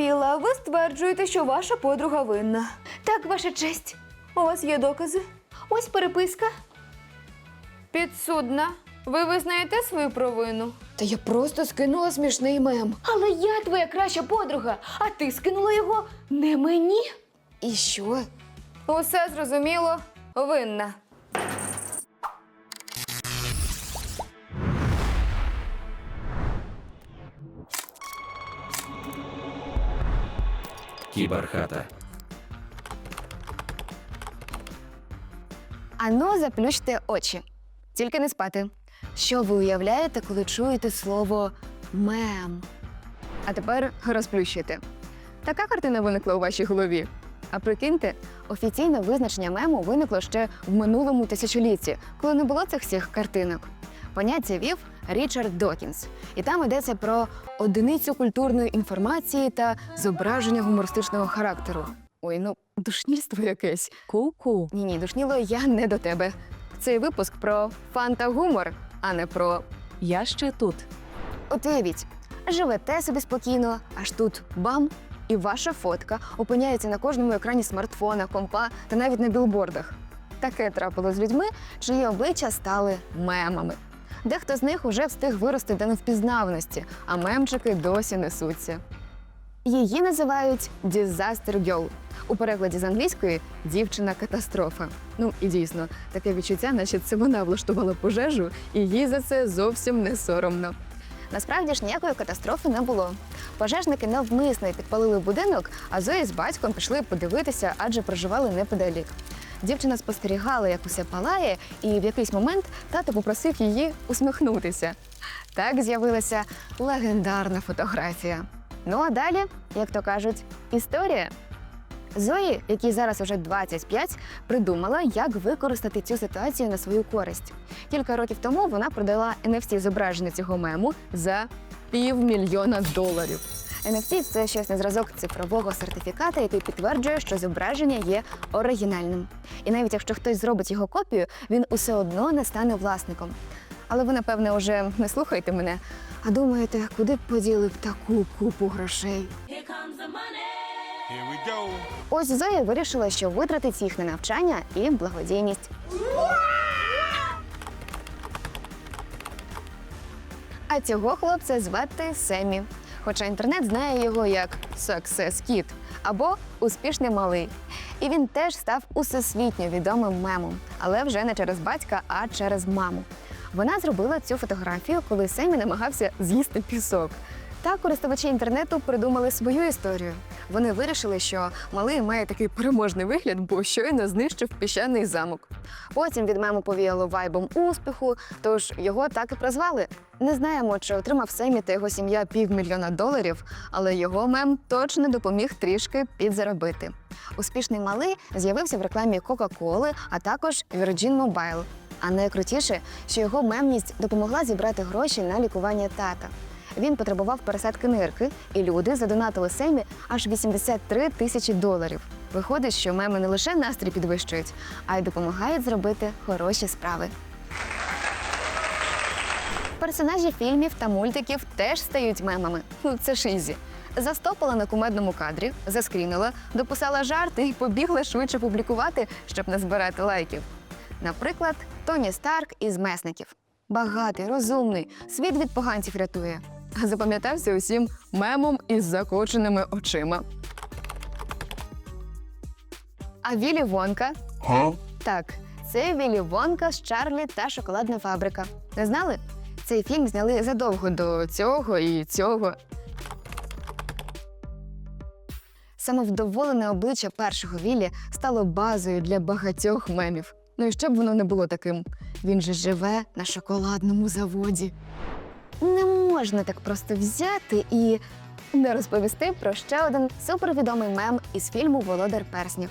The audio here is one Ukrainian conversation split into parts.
потерпіла. Ви стверджуєте, що ваша подруга винна. Так, ваша честь. У вас є докази? Ось переписка. Підсудна. Ви визнаєте свою провину? Та я просто скинула смішний мем. Але я твоя краща подруга, а ти скинула його не мені. І що? Усе зрозуміло, винна. Кіберхата. Ану, заплющте очі. Тільки не спати. Що ви уявляєте, коли чуєте слово мем? А тепер розплющуйте. Така картина виникла у вашій голові. А прикиньте, офіційне визначення мему виникло ще в минулому тисячолітті, коли не було цих всіх картинок. Поняття вів Річард Докінс, і там йдеться про одиницю культурної інформації та зображення гумористичного характеру. Ой, ну душнільство якесь. Ку-ку. Ні, ні, душніло я не до тебе. Цей випуск про фан та гумор, а не про Я ще тут. От уявіть, живете собі спокійно, аж тут бам, і ваша фотка опиняється на кожному екрані смартфона, компа та навіть на білбордах. Таке трапило з людьми, чиї обличчя стали мемами. Дехто з них уже встиг вирости до невпізнавності, а мемчики досі несуться. Її називають Disaster Girl. У перекладі з англійської дівчина-катастрофа. Ну і дійсно, таке відчуття, наче це вона влаштувала пожежу, і їй за це зовсім не соромно. Насправді ж ніякої катастрофи не було. Пожежники навмисно підпалили будинок, а Зої з батьком пішли подивитися, адже проживали неподалік. Дівчина спостерігала, як усе палає, і в якийсь момент тато попросив її усміхнутися. Так з'явилася легендарна фотографія. Ну а далі, як то кажуть, історія. Зої, якій зараз уже 25, придумала, як використати цю ситуацію на свою користь. Кілька років тому вона продала NFT зображення цього мему за півмільйона доларів. NFT – це щось на зразок цифрового сертифіката, який підтверджує, що зображення є оригінальним. І навіть якщо хтось зробить його копію, він усе одно не стане власником. Але ви, напевне, уже не слухаєте мене, а думаєте, куди б поділи б таку купу грошей? Ось Зоя вирішила, що витратить їх на навчання і благодійність. А цього хлопця звати Семі. Хоча інтернет знає його як Success Kid або успішний малий. І він теж став усесвітньо відомим мемом, але вже не через батька, а через маму. Вона зробила цю фотографію, коли Семі намагався з'їсти пісок. Та користувачі інтернету придумали свою історію. Вони вирішили, що малий має такий переможний вигляд, бо щойно знищив піщаний замок. Потім від мему повіяло вайбом успіху, тож його так і прозвали. Не знаємо, чи отримав Семі та його сім'я півмільйона доларів, але його мем точно допоміг трішки підзаробити. Успішний малий з'явився в рекламі Coca-Cola, а також Virgin Mobile. А найкрутіше, що його мемність допомогла зібрати гроші на лікування тата. Він потребував пересадки нирки, і люди задонатили Семі аж 83 тисячі доларів. Виходить, що меми не лише настрій підвищують, а й допомагають зробити хороші справи. Персонажі фільмів та мультиків теж стають мемами. Ну, це ж ізі. Застопила на кумедному кадрі, заскрінила, дописала жарти і побігла швидше публікувати, щоб не збирати лайків. Наприклад, Тоні Старк із месників. Багатий, розумний, світ від поганців рятує. А запам'ятався усім мемом із закоченими очима. А Вілі Вонка так, це Вілі Вонка з Чарлі та шоколадна фабрика. Не знали? Цей фільм зняли задовго до цього і цього. Самовдоволене обличчя першого Віллі стало базою для багатьох мемів. Ну і щоб воно не було таким. Він же живе на шоколадному заводі. Не можна так просто взяти і не розповісти про ще один супервідомий мем із фільму Володар перснів.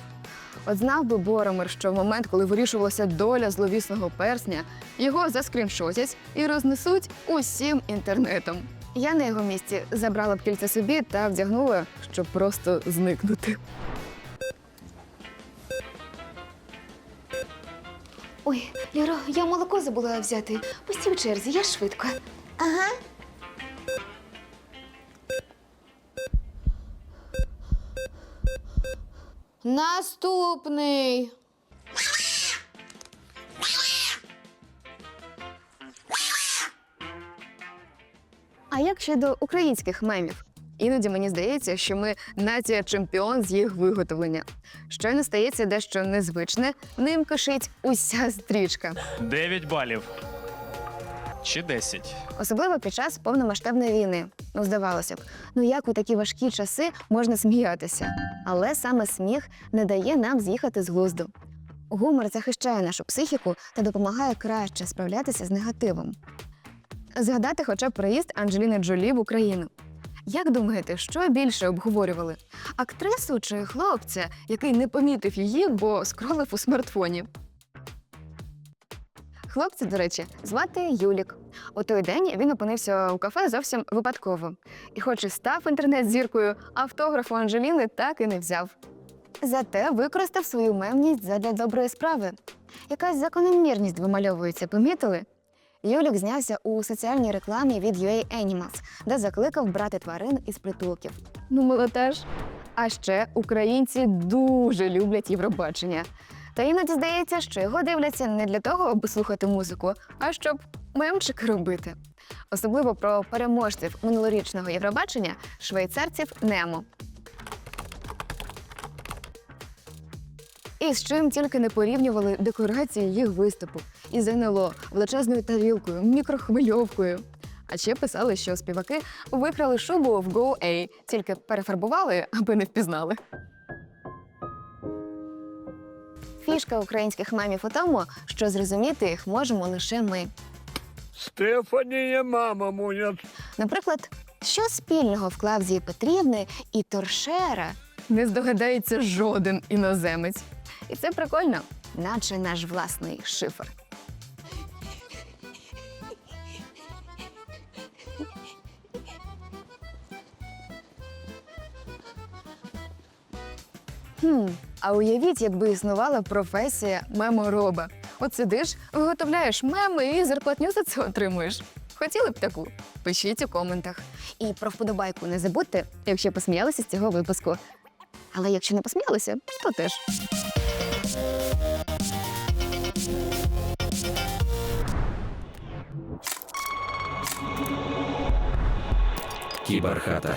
От знав би Боромир, що в момент, коли вирішувалася доля зловісного персня, його заскріншотять і рознесуть усім інтернетом. Я на його місці забрала б кільце собі та вдягнула, щоб просто зникнути. Ой, Ліро, я молоко забула взяти. Постій в черзі, я швидко. Ага. Наступний. А як щодо українських мемів? Іноді мені здається, що ми нація чемпіон з їх виготовлення. Щойно стається дещо незвичне, ним кишить уся стрічка. 9 балів. Чи 10. Особливо під час повномасштабної війни. Ну, здавалося б, ну як у такі важкі часи можна сміятися? Але саме сміх не дає нам з'їхати з глузду. Гумор захищає нашу психіку та допомагає краще справлятися з негативом. Згадати хоча б приїзд Анджеліни Джолі в Україну. Як думаєте, що більше обговорювали? Актрису чи хлопця, який не помітив її, бо скролив у смартфоні? Хлопця, до речі, звати Юлік. У той день він опинився у кафе зовсім випадково. І, хоч і став інтернет-зіркою, автографу Анжеліни так і не взяв. Зате використав свою мемність задля доброї справи. Якась закономірність вимальовується, помітили? Юлік знявся у соціальній рекламі від UA Animals, де закликав брати тварин із притулків. Ну, молодеж. А ще українці дуже люблять Євробачення. Та іноді здається, що його дивляться не для того, аби слухати музику, а щоб мемчики робити. Особливо про переможців минулорічного Євробачення швейцарців Немо. І з чим тільки не порівнювали декорації їх виступу із НЛО, величезною тарілкою, мікрохвильовкою. А ще писали, що співаки виграли шубу в Go A, тільки перефарбували, аби не впізнали. Фішка українських мемів у тому, що зрозуміти їх можемо лише ми. Стефанія, мама моя. Наприклад, що спільного вклав з Петрівни і торшера не здогадається жоден іноземець. І це прикольно, наче наш власний шифр. Хм, а уявіть, якби існувала професія мемороба. От сидиш, виготовляєш меми і зарплатню за це отримуєш. Хотіли б таку? Пишіть у коментах. І про вподобайку не забудьте, якщо посміялися з цього випуску. Але якщо не посміялися, то теж. Кіберхата.